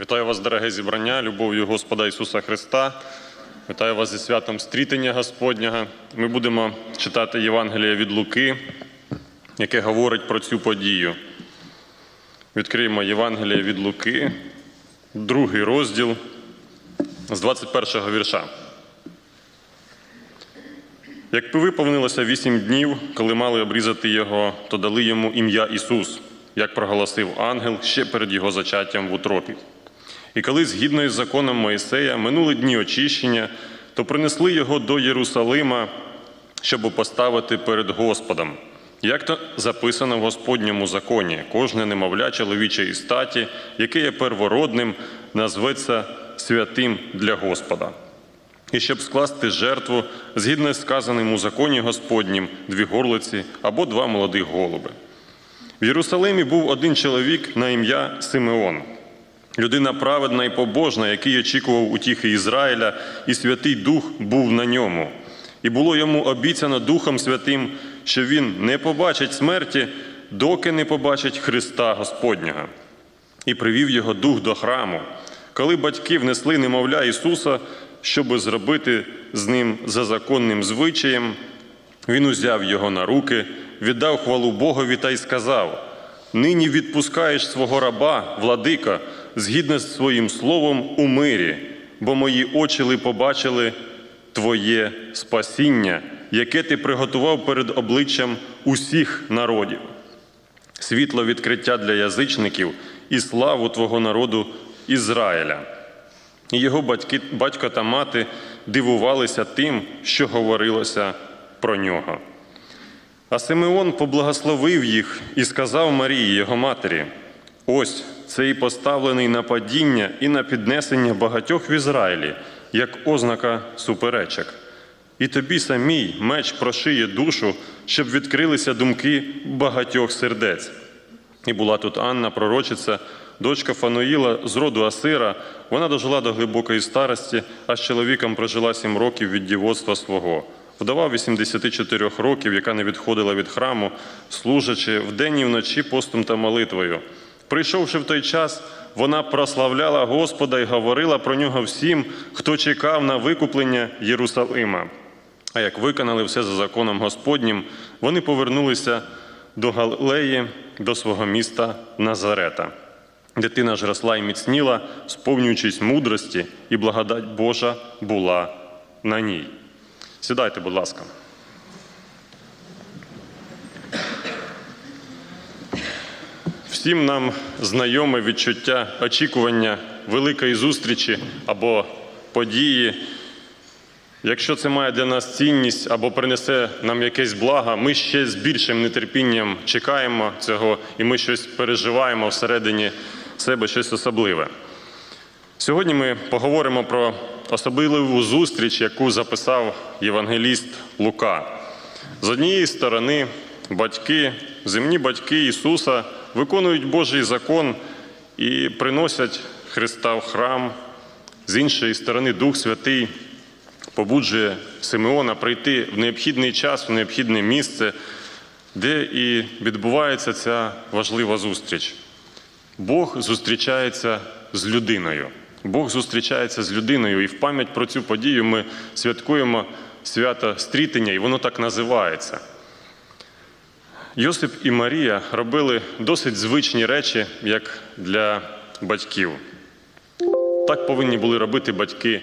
Вітаю вас, дороге зібрання, любов'ю Господа Ісуса Христа. Вітаю вас зі святом стрітення Господнього. Ми будемо читати Євангеліє від Луки, яке говорить про цю подію. Відкриємо Євангеліє від Луки, другий розділ з 21 го вірша. Як виповнилося вісім днів, коли мали обрізати його, то дали йому ім'я Ісус, як проголосив ангел ще перед його зачаттям в утропі. І коли, згідно із законом Моїсея, минули дні очищення, то принесли його до Єрусалима, щоб поставити перед Господом. Як то записано в Господньому законі, кожне немовля чоловічої статі, яке є первородним, назветься святим для Господа. І щоб скласти жертву, згідно з сказаним у законі Господнім, дві горлиці або два молодих голуби. В Єрусалимі був один чоловік на ім'я Симеон, людина праведна і побожна, який очікував утіхи Ізраїля, і Святий Дух був на ньому. І було йому обіцяно Духом Святим, що він не побачить смерті, доки не побачить Христа Господнього. І привів його дух до храму. Коли батьки внесли немовля Ісуса, щоби зробити з ним за законним звичаєм, він узяв його на руки, віддав хвалу Богові та й сказав: Нині відпускаєш свого раба, владика, згідно з своїм словом у мирі, бо мої очі ли побачили Твоє спасіння, яке ти приготував перед обличчям усіх народів. Світло відкриття для язичників і славу Твого народу Ізраїля. Його батьки, батько та мати дивувалися тим, що говорилося про нього. А Симеон поблагословив їх і сказав Марії, його матері: ось цей поставлений на падіння і на піднесення багатьох в Ізраїлі, як ознака суперечок. І тобі самій меч прошиє душу, щоб відкрилися думки багатьох сердець. І була тут Анна, пророчиця, дочка Фануїла з роду Асира. Вона дожила до глибокої старості, а з чоловіком прожила сім років від дівоцтва свого. Вдова 84 років, яка не відходила від храму, служачи вдень і вночі постом та молитвою. Прийшовши в той час, вона прославляла Господа і говорила про нього всім, хто чекав на викуплення Єрусалима. А як виконали все за законом Господнім, вони повернулися до Галилеї, до свого міста Назарета. Дитина ж росла і міцніла, сповнюючись мудрості, і благодать Божа була на ній. Сідайте, будь ласка. Всім нам знайоме відчуття очікування великої зустрічі або події. Якщо це має для нас цінність або принесе нам якесь благо, ми ще з більшим нетерпінням чекаємо цього і ми щось переживаємо всередині себе, щось особливе. Сьогодні ми поговоримо про особливу зустріч, яку записав євангеліст Лука. З однієї сторони, батьки, земні батьки Ісуса виконують Божий закон і приносять Христа в храм. З іншої сторони, Дух Святий побуджує Симеона прийти в необхідний час, в необхідне місце, де і відбувається ця важлива зустріч. Бог зустрічається з людиною. Бог зустрічається з людиною, і в пам'ять про цю подію ми святкуємо свято стрітення, і воно так називається. Йосип і Марія робили досить звичні речі, як для батьків. Так повинні були робити батьки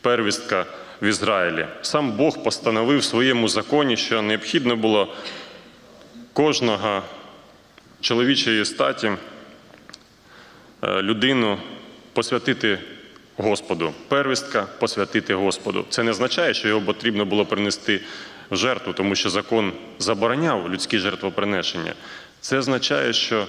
первістка в Ізраїлі. Сам Бог постановив в своєму законі, що необхідно було кожного чоловічої статі е, людину посвятити Господу. Первістка посвятити Господу. Це не означає, що його потрібно було принести жертву, тому що закон забороняв людські жертвоприношення. Це означає, що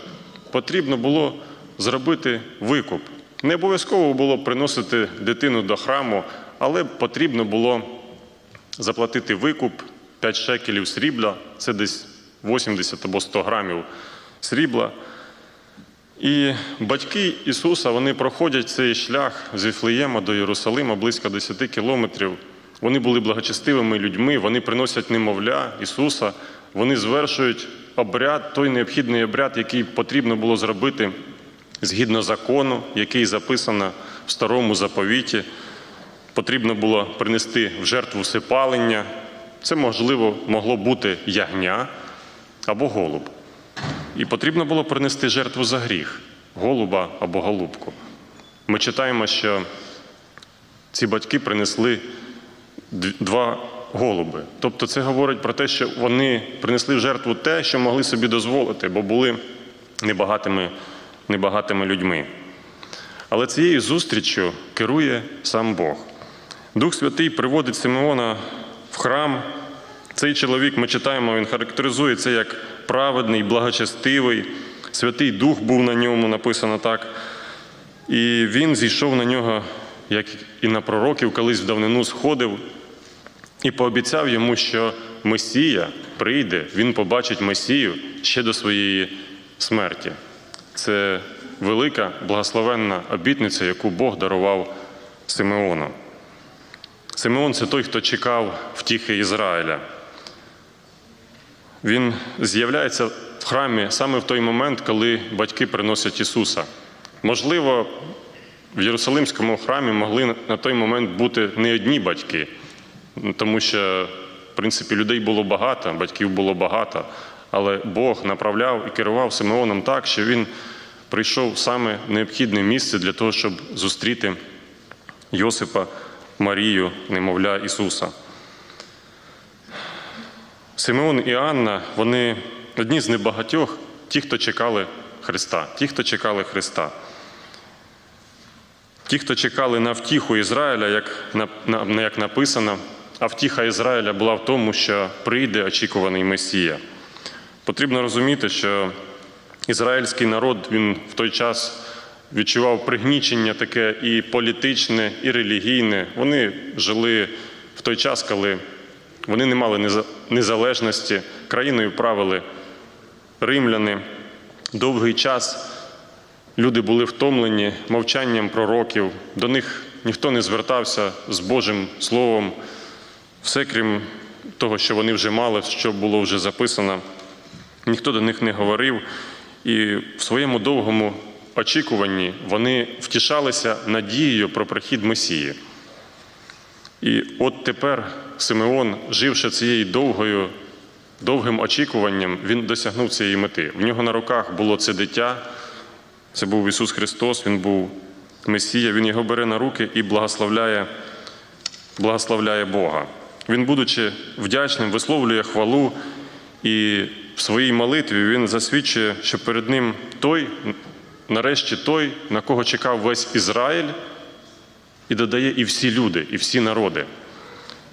потрібно було зробити викуп. Не обов'язково було приносити дитину до храму, але потрібно було заплатити викуп 5 шекелів срібла, це десь 80 або 100 грамів срібла. І батьки Ісуса вони проходять цей шлях з Віфлеєма до Єрусалима близько 10 кілометрів. Вони були благочестивими людьми, вони приносять немовля Ісуса, вони звершують обряд, той необхідний обряд, який потрібно було зробити згідно закону, який записано в старому заповіті, потрібно було принести в жертву всепалення. Це можливо могло бути ягня або голуб. І потрібно було принести жертву за гріх голуба або голубку. Ми читаємо, що ці батьки принесли два голуби. Тобто це говорить про те, що вони принесли в жертву те, що могли собі дозволити, бо були небагатими, небагатими людьми. Але цією зустріччю керує сам Бог. Дух Святий приводить Симеона в храм. Цей чоловік, ми читаємо, він характеризується як праведний, благочестивий. Святий Дух був на ньому, написано так. І він зійшов на нього, як і на пророків, колись в давнину сходив, і пообіцяв йому, що Месія прийде, він побачить Месію ще до своєї смерті. Це велика благословенна обітниця, яку Бог дарував Симеону. Симеон це той, хто чекав втіхи Ізраїля. Він з'являється в храмі саме в той момент, коли батьки приносять Ісуса. Можливо, в Єрусалимському храмі могли на той момент бути не одні батьки, тому що, в принципі, людей було багато, батьків було багато, але Бог направляв і керував Симеоном так, що він прийшов саме необхідне місце для того, щоб зустріти Йосипа, Марію, немовля Ісуса. Симеон і Анна, вони одні з небагатьох, ті, хто чекали Христа, ті, хто чекали Христа. Ті, хто чекали на втіху Ізраїля, як, як написано, а втіха Ізраїля була в тому, що прийде очікуваний Месія. Потрібно розуміти, що ізраїльський народ він в той час відчував пригнічення таке і політичне, і релігійне. Вони жили в той час, коли вони не мали незалежності, країною правили римляни. Довгий час люди були втомлені мовчанням пророків, до них ніхто не звертався з Божим Словом, все крім того, що вони вже мали, що було вже записано. Ніхто до них не говорив, і в своєму довгому очікуванні вони втішалися надією про прихід Месії. І от тепер Симеон, живши цією довгою, довгим очікуванням, він досягнув цієї мети. В нього на руках було це дитя, це був Ісус Христос, Він був Месія, Він його бере на руки і благословляє, благословляє Бога. Він, будучи вдячним, висловлює хвалу, і в своїй молитві він засвідчує, що перед ним той, нарешті той, на кого чекав весь Ізраїль, і додає і всі люди, і всі народи.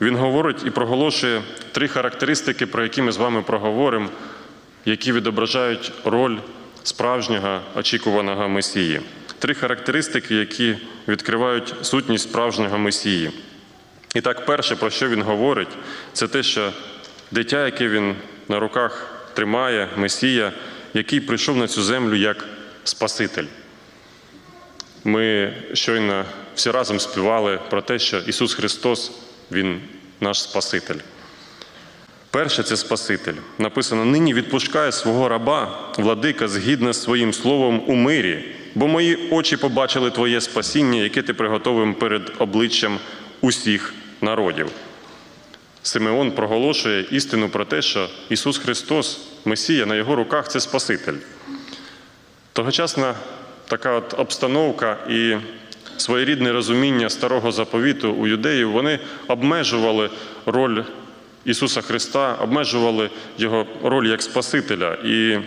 Він говорить і проголошує три характеристики, про які ми з вами проговоримо, які відображають роль справжнього очікуваного Месії. Три характеристики, які відкривають сутність справжнього Месії. І так, перше, про що він говорить, це те, що дитя, яке він на руках тримає, Месія, який прийшов на цю землю як Спаситель. Ми щойно всі разом співали про те, що Ісус Христос, Він наш Спаситель. Перше це Спаситель. Написано: нині відпускає свого раба, владика, згідно з своїм словом у мирі, бо мої очі побачили Твоє спасіння, яке ти приготовив перед обличчям усіх народів. Симеон проголошує істину про те, що Ісус Христос, Месія, на його руках це Спаситель. Тогочасна така от обстановка і своєрідне розуміння старого заповіту у юдеїв, вони обмежували роль Ісуса Христа, обмежували Його роль як Спасителя. І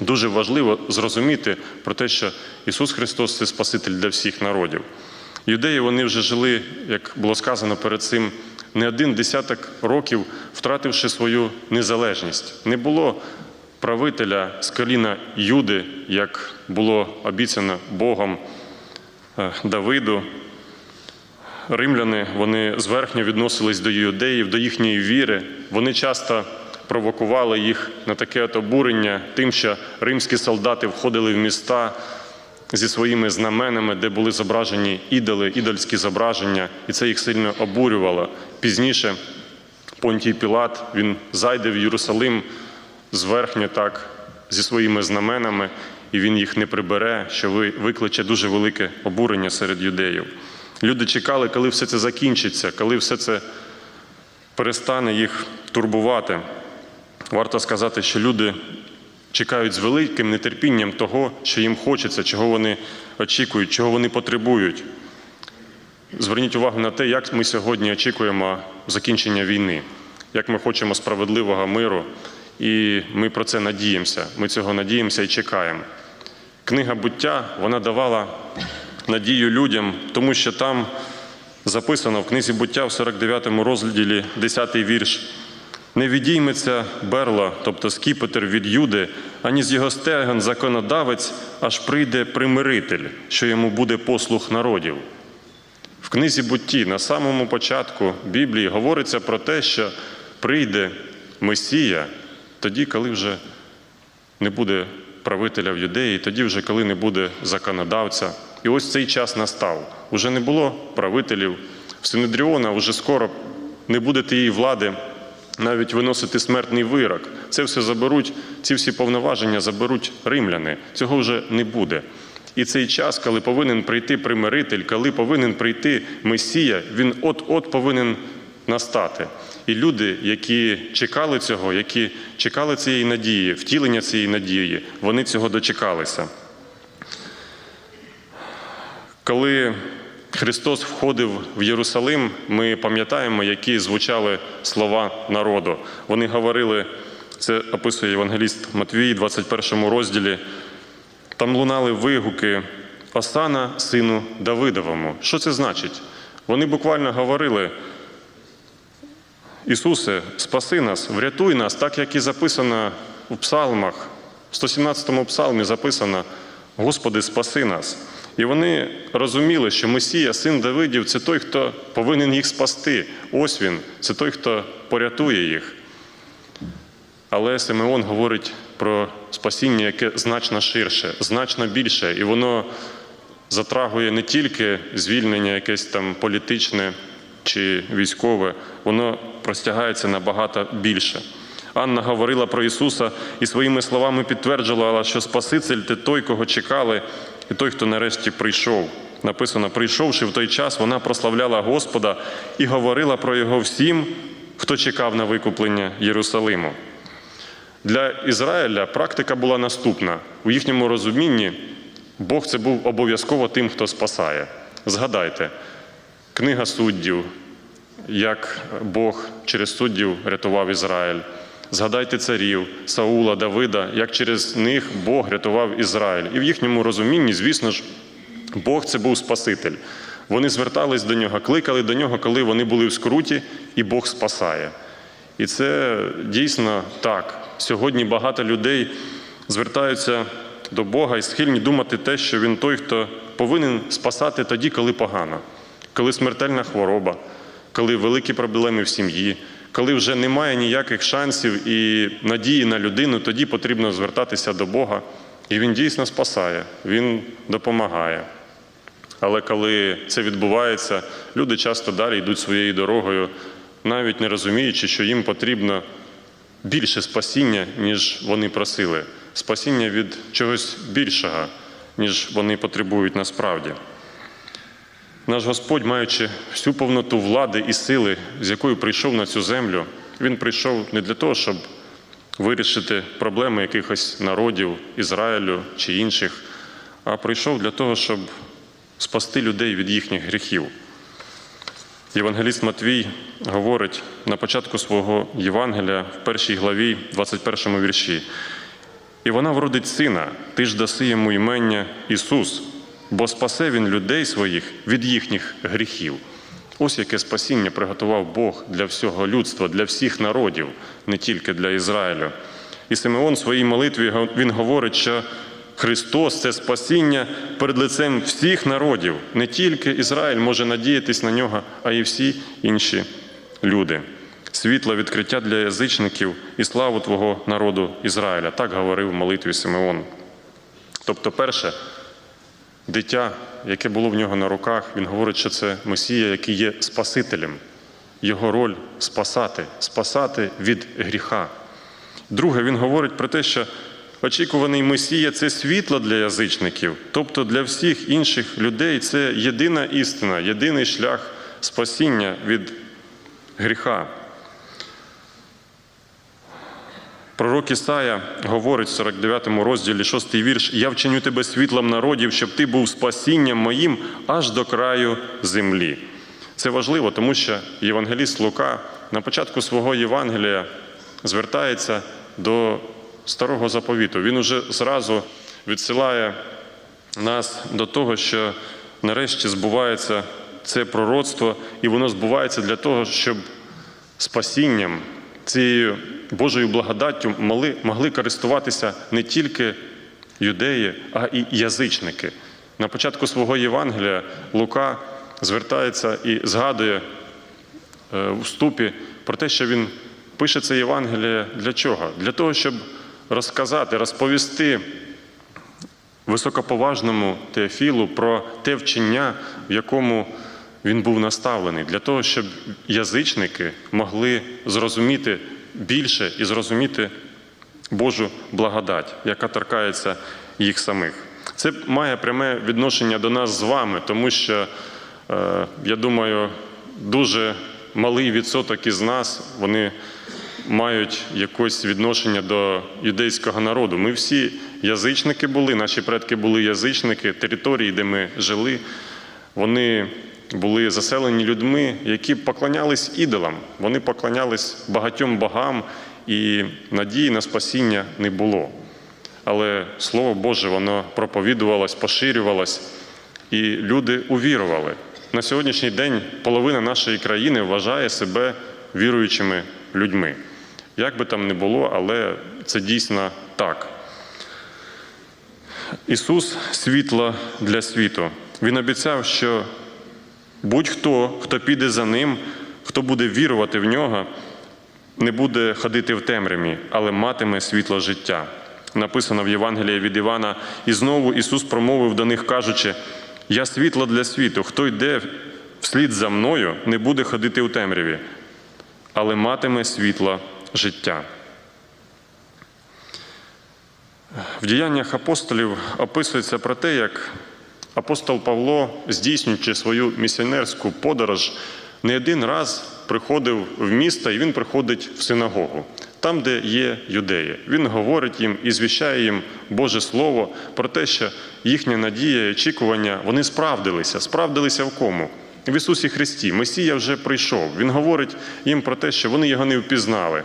дуже важливо зрозуміти про те, що Ісус Христос це Спаситель для всіх народів. Юдеї вони вже жили, як було сказано перед цим, не один десяток років, втративши свою незалежність. Не було правителя з коліна Юди, як було обіцяно Богом е, Давиду. Римляни вони зверхньо відносились до юдеїв, до їхньої віри. Вони часто провокували їх на таке от обурення тим, що римські солдати входили в міста зі своїми знаменами, де були зображені ідоли, ідольські зображення, і це їх сильно обурювало. Пізніше Понтій Пілат він зайде в Єрусалим зверхньо так зі своїми знаменами, і він їх не прибере, що ви- викличе дуже велике обурення серед юдеїв. Люди чекали, коли все це закінчиться, коли все це перестане їх турбувати. Варто сказати, що люди чекають з великим нетерпінням того, що їм хочеться, чого вони очікують, чого вони потребують. Зверніть увагу на те, як ми сьогодні очікуємо закінчення війни, як ми хочемо справедливого миру, і ми про це надіємося. Ми цього надіємося і чекаємо. Книга буття вона давала надію людям, тому що там записано в книзі буття в 49 му розділі, 10-й вірш. Не відійметься берла, тобто скіпетр від Юди, ані з його стегон законодавець, аж прийде примиритель, що йому буде послух народів. В книзі бутті на самому початку Біблії говориться про те, що прийде Месія тоді, коли вже не буде правителя в юдеї, тоді вже коли не буде законодавця. І ось цей час настав. Уже не було правителів. В Синедріона вже скоро не буде тієї влади навіть виносити смертний вирок. Це все заберуть, ці всі повноваження заберуть римляни. Цього вже не буде. І цей час, коли повинен прийти примиритель, коли повинен прийти Месія, він от-от повинен настати. І люди, які чекали цього, які чекали цієї надії, втілення цієї надії, вони цього дочекалися. Коли Христос входив в Єрусалим, ми пам'ятаємо, які звучали слова народу. Вони говорили, це описує Євангеліст Матвій, 21 розділі. Там лунали вигуки Осана, сину Давидовому. Що це значить? Вони буквально говорили: Ісусе, спаси нас, врятуй нас, так як і записано у псалмах. В 117-му псалмі записано Господи, спаси нас. І вони розуміли, що Месія, син Давидів, це той, хто повинен їх спасти. Ось він, це той, хто порятує їх. Але Симеон говорить про спасіння, яке значно ширше, значно більше, і воно затрагує не тільки звільнення якесь там політичне чи військове, воно простягається набагато більше. Анна говорила про Ісуса і своїми словами підтверджувала, що Спаситель це той, кого чекали, і той, хто нарешті прийшов. Написано, прийшовши в той час, вона прославляла Господа і говорила про Його всім, хто чекав на викуплення Єрусалиму. Для Ізраїля практика була наступна. У їхньому розумінні Бог це був обов'язково тим, хто спасає. Згадайте, книга суддів, як Бог через суддів рятував Ізраїль. Згадайте царів Саула, Давида, як через них Бог рятував Ізраїль. І в їхньому розумінні, звісно ж, Бог це був Спаситель. Вони звертались до нього, кликали до нього, коли вони були в скруті, і Бог спасає. І це дійсно так. Сьогодні багато людей звертаються до Бога і схильні думати те, що Він той, хто повинен спасати тоді, коли погано, коли смертельна хвороба, коли великі проблеми в сім'ї, коли вже немає ніяких шансів і надії на людину, тоді потрібно звертатися до Бога. І Він дійсно спасає, Він допомагає. Але коли це відбувається, люди часто далі йдуть своєю дорогою, навіть не розуміючи, що їм потрібно більше спасіння, ніж вони просили, спасіння від чогось більшого, ніж вони потребують насправді. Наш Господь, маючи всю повноту влади і сили, з якою прийшов на цю землю, Він прийшов не для того, щоб вирішити проблеми якихось народів Ізраїлю чи інших, а прийшов для того, щоб спасти людей від їхніх гріхів. Євангеліст Матвій говорить на початку свого Євангелія в першій главі, 21 вірші. І вона вродить сина, ти ж даси йому імення Ісус, бо спасе він людей своїх від їхніх гріхів. Ось яке спасіння приготував Бог для всього людства, для всіх народів, не тільки для Ізраїлю. І Симеон в своїй молитві він говорить, що Христос це спасіння перед лицем всіх народів. Не тільки Ізраїль може надіятись на нього, а й всі інші люди. Світло відкриття для язичників і славу Твого народу Ізраїля. Так говорив в молитві Симеон. Тобто, перше, дитя, яке було в нього на руках, він говорить, що це Месія, який є Спасителем. Його роль спасати, спасати від гріха. Друге, він говорить про те, що очікуваний Месія це світло для язичників, тобто для всіх інших людей це єдина істина, єдиний шлях спасіння від гріха. Пророк Ісая говорить в 49 розділі 6 вірш: Я вчиню тебе світлом народів, щоб ти був спасінням моїм аж до краю землі. Це важливо, тому що Євангеліст Лука на початку свого Євангелія звертається до старого заповіту. Він уже зразу відсилає нас до того, що нарешті збувається це пророцтво, і воно збувається для того, щоб спасінням, цією Божою благодаттю могли, могли користуватися не тільки юдеї, а і язичники. На початку свого Євангелія Лука звертається і згадує е, у вступі про те, що він пише це Євангеліє для чого? Для того, щоб розказати, розповісти високоповажному Теофілу про те вчення, в якому він був наставлений, для того, щоб язичники могли зрозуміти більше і зрозуміти Божу благодать, яка торкається їх самих. Це має пряме відношення до нас з вами, тому що, е, я думаю, дуже малий відсоток із нас вони мають якесь відношення до юдейського народу. Ми всі язичники були, наші предки були язичники, території, де ми жили, вони були заселені людьми, які поклонялись ідолам, вони поклонялись багатьом богам, і надії на спасіння не було. Але Слово Боже, воно проповідувалось, поширювалось, і люди увірували. На сьогоднішній день половина нашої країни вважає себе віруючими людьми. Як би там не було, але це дійсно так. Ісус світло для світу. Він обіцяв, що будь-хто, хто піде за ним, хто буде вірувати в нього, не буде ходити в темряві, але матиме світло життя. Написано в Євангелії від Івана, і знову Ісус промовив до них, кажучи: Я світло для світу, хто йде вслід за мною, не буде ходити у темряві, але матиме світло життя. В діяннях апостолів описується про те, як апостол Павло, здійснюючи свою місіонерську подорож, не один раз приходив в місто і він приходить в синагогу, там, де є юдеї. Він говорить їм і звіщає їм Боже Слово про те, що їхня надія і очікування вони справдилися. Справдилися в кому? В Ісусі Христі. Месія вже прийшов. Він говорить їм про те, що вони його не впізнали.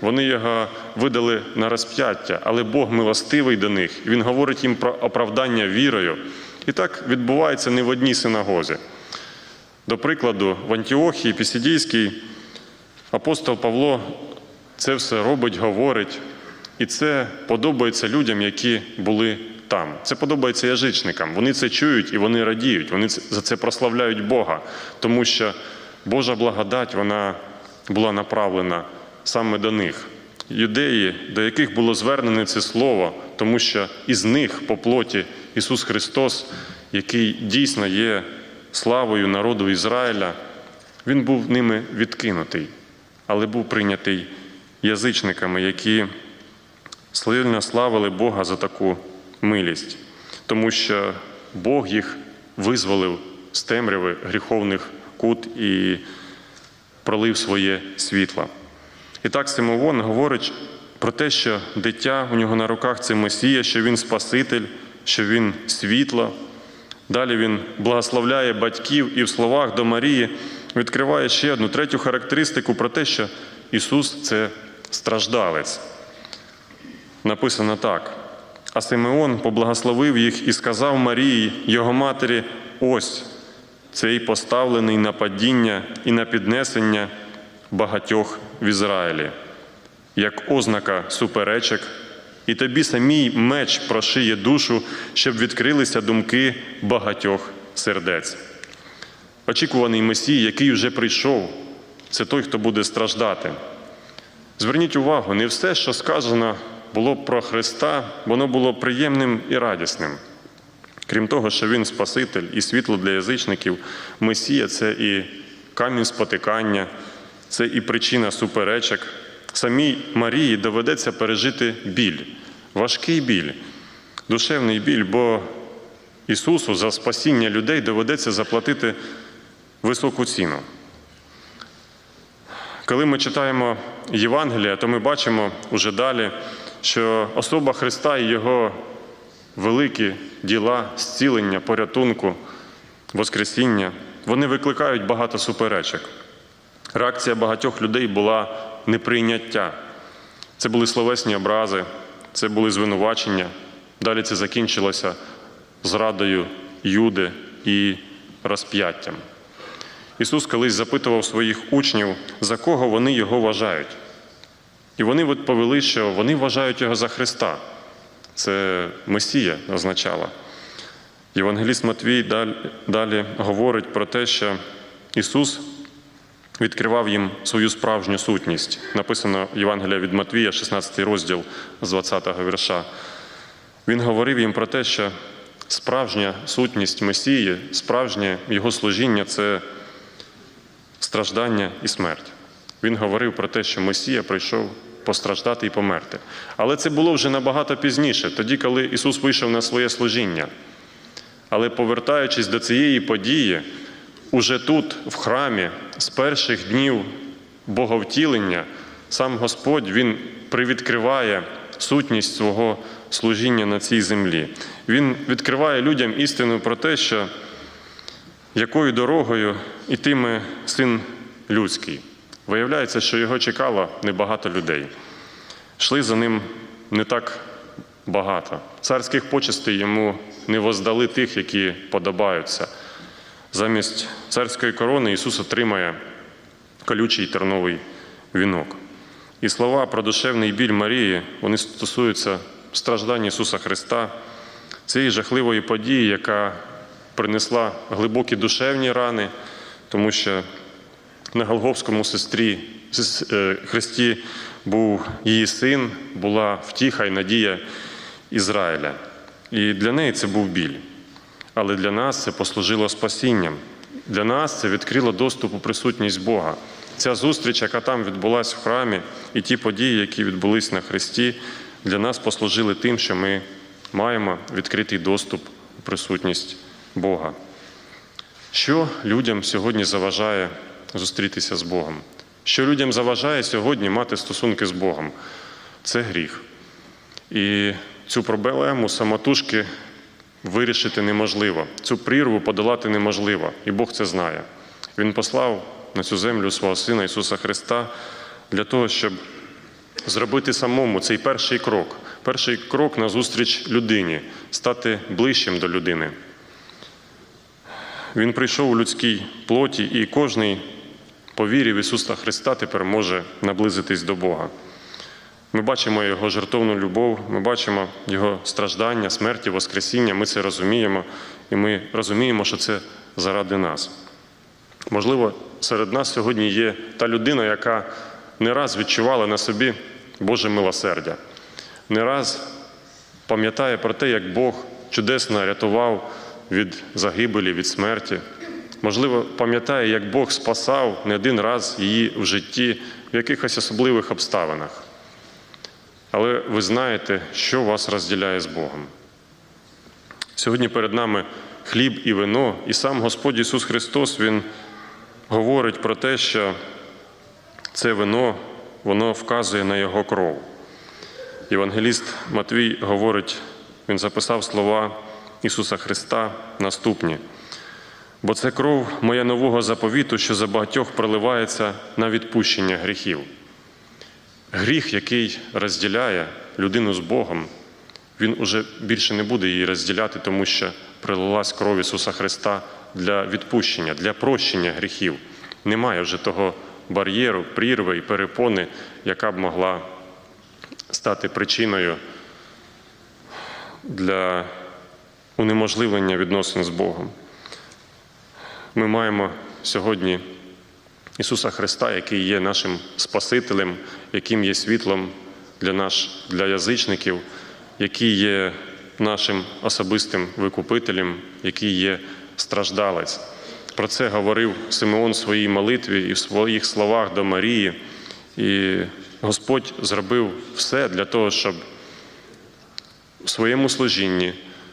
Вони його видали на розп'яття, але Бог милостивий до них. Він говорить їм про оправдання вірою. І так відбувається не в одній синагозі. До прикладу, в Антіохії Пісідійській апостол Павло це все робить, говорить, і це подобається людям, які були там. Це подобається язичникам. Вони це чують і вони радіють. Вони за це прославляють Бога, тому що Божа благодать вона була направлена саме до них. Юдеї, до яких було звернене це слово, тому що із них по плоті Ісус Христос, який дійсно є славою народу Ізраїля, Він був ними відкинутий, але був прийнятий язичниками, які сильно славили Бога за таку милість, тому що Бог їх визволив з темряви гріховних кут і пролив своє світло. І так Симовон говорить про те, що дитя у нього на руках це Месія, що він Спаситель, що він світло. Далі він благословляє батьків і в словах до Марії відкриває ще одну третю характеристику про те, що Ісус це страждалець. Написано так. А Симеон поблагословив їх і сказав Марії, його матері, ось цей поставлений на падіння і на піднесення багатьох в Ізраїлі, як ознака суперечок, і тобі самій меч прошиє душу, щоб відкрилися думки багатьох сердець. Очікуваний Месій, який вже прийшов, це той, хто буде страждати. Зверніть увагу, не все, що сказано було про Христа, воно було приємним і радісним. Крім того, що Він Спаситель і світло для язичників, Месія це і камінь спотикання, це і причина суперечок. Самій Марії доведеться пережити біль, важкий біль, душевний біль, бо Ісусу за спасіння людей доведеться заплатити високу ціну. Коли ми читаємо Євангелія, то ми бачимо уже далі, що особа Христа і Його великі діла, зцілення, порятунку, Воскресіння, вони викликають багато суперечок. Реакція багатьох людей була неприйняття. Це були словесні образи, це були звинувачення. Далі це закінчилося зрадою Юди і розп'яттям. Ісус колись запитував своїх учнів, за кого вони його вважають. І вони відповіли, що вони вважають його за Христа. Це Месія означало. Євангеліст Матвій далі говорить про те, що Ісус відкривав їм свою справжню сутність. Написано Євангелія від Матвія, 16 розділ з 20 го вірша. Він говорив їм про те, що справжня сутність Месії, справжнє Його служіння це страждання і смерть. Він говорив про те, що Месія прийшов постраждати і померти. Але це було вже набагато пізніше, тоді, коли Ісус вийшов на своє служіння. Але повертаючись до цієї події, уже тут, в храмі, з перших днів Боговтілення, сам Господь Він привідкриває сутність свого служіння на цій землі. Він відкриває людям істину про те, що якою дорогою ітиме син людський. Виявляється, що його чекало небагато людей. Йшли за ним не так багато. Царських почестей йому не воздали тих, які подобаються. Замість царської корони Ісус отримає колючий терновий вінок. І слова про душевний біль Марії вони стосуються страждань Ісуса Христа, цієї жахливої події, яка принесла глибокі душевні рани, тому що на Голговському сестрі е, Христі був її син, була втіха і надія Ізраїля. І для неї це був біль. Але для нас це послужило спасінням. Для нас це відкрило доступ у присутність Бога. Ця зустріч, яка там відбулася в храмі, і ті події, які відбулись на Христі, для нас послужили тим, що ми маємо відкритий доступ у присутність Бога. Що людям сьогодні заважає зустрітися з Богом? Що людям заважає сьогодні мати стосунки з Богом? Це гріх. І цю проблему самотужки вирішити неможливо, цю прірву подолати неможливо, і Бог це знає. Він послав на цю землю свого Сина Ісуса Христа для того, щоб зробити самому цей перший крок, перший крок на зустріч людині, стати ближчим до людини. Він прийшов у людській плоті, і кожний по вірі в Ісуса Христа тепер може наблизитись до Бога. Ми бачимо Його жертовну любов, ми бачимо Його страждання, смерті, Воскресіння, ми це розуміємо, і ми розуміємо, що це заради нас. Можливо, серед нас сьогодні є та людина, яка не раз відчувала на собі Боже милосердя, не раз пам'ятає про те, як Бог чудесно рятував від загибелі, від смерті. Можливо, пам'ятає, як Бог спасав не один раз її в житті в якихось особливих обставинах. Але ви знаєте, що вас розділяє з Богом. Сьогодні перед нами хліб і вино, і сам Господь Ісус Христос Він говорить про те, що це вино воно вказує на Його кров. Євангеліст Матвій говорить, він записав слова Ісуса Христа наступні. Бо це кров моя нового заповіту, що за багатьох проливається на відпущення гріхів. Гріх, який розділяє людину з Богом, він уже більше не буде її розділяти, тому що пролилась кров Ісуса Христа для відпущення, для прощення гріхів. Немає вже того бар'єру, прірви і перепони, яка б могла стати причиною для унеможливлення відносин з Богом. Ми маємо сьогодні Ісуса Христа, який є нашим Спасителем, яким є світлом для наш, для язичників, який є нашим особистим викупителем, який є страждалець. Про це говорив Симеон в своїй молитві і в своїх словах до Марії. І Господь зробив все для того, щоб в своєму служінні,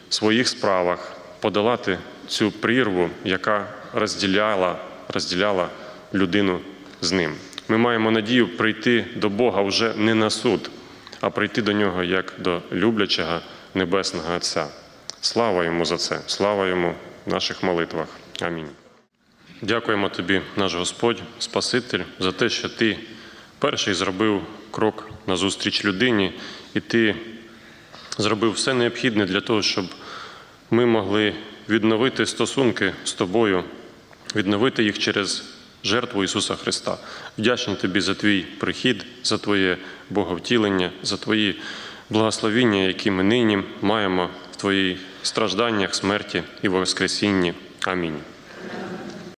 в своїх справах подолати цю прірву, яка розділяла, розділяла людину з ним. Ми маємо надію прийти до Бога вже не на суд, а прийти до нього як до люблячого Небесного Отця. Слава йому за це, слава йому в наших молитвах. Амінь. Дякуємо тобі, наш Господь, Спаситель, за те, що ти перший зробив крок назустріч людині, і ти зробив все необхідне для того, щоб ми могли відновити стосунки з тобою, відновити їх через жертву Ісуса Христа. Вдячний тобі за твій прихід, за твоє боговтілення, за твої благословіння, які ми нині маємо в твоїх стражданнях, смерті і воскресінні. Амінь.